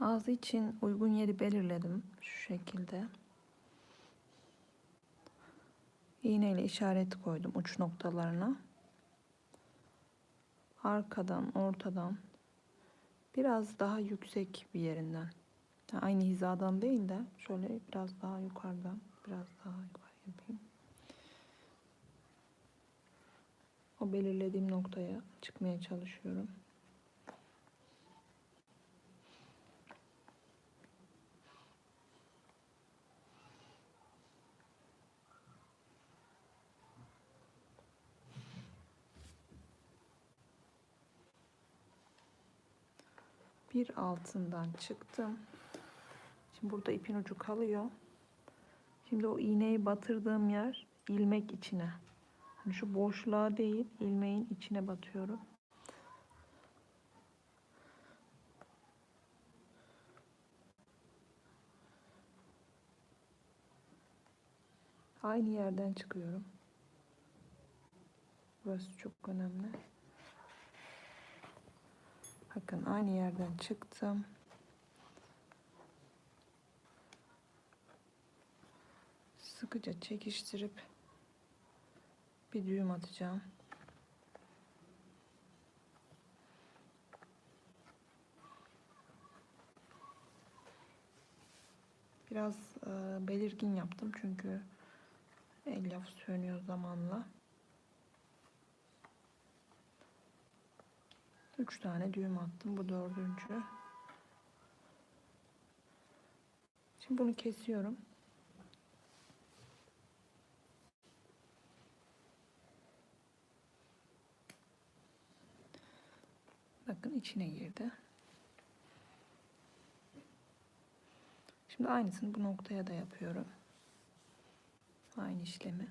Ağzı için uygun yeri belirledim şu şekilde. İğne ile işaret koydum uç noktalarına. Arkadan, ortadan biraz daha yüksek bir yerinden. Yani aynı hizadan değil de şöyle biraz daha yukarıdan, biraz daha yukarı yapayım. O belirlediğim noktaya çıkmaya çalışıyorum. Bir altından çıktım. Şimdi burada ipin ucu kalıyor. Şimdi o iğneyi batırdığım yer ilmek içine. Hani şu boşluğa değil, ilmeğin içine batıyorum. Aynı yerden çıkıyorum. Burası çok önemli. Bakın aynı yerden çıktım. Sıkıca çekiştirip bir düğüm atacağım. Biraz e, belirgin yaptım çünkü elyaf sönüyor zamanla. Üç tane düğüm attım. Bu dördüncü. Şimdi bunu kesiyorum. Bakın içine girdi. Şimdi aynısını bu noktaya da yapıyorum. Aynı işlemi.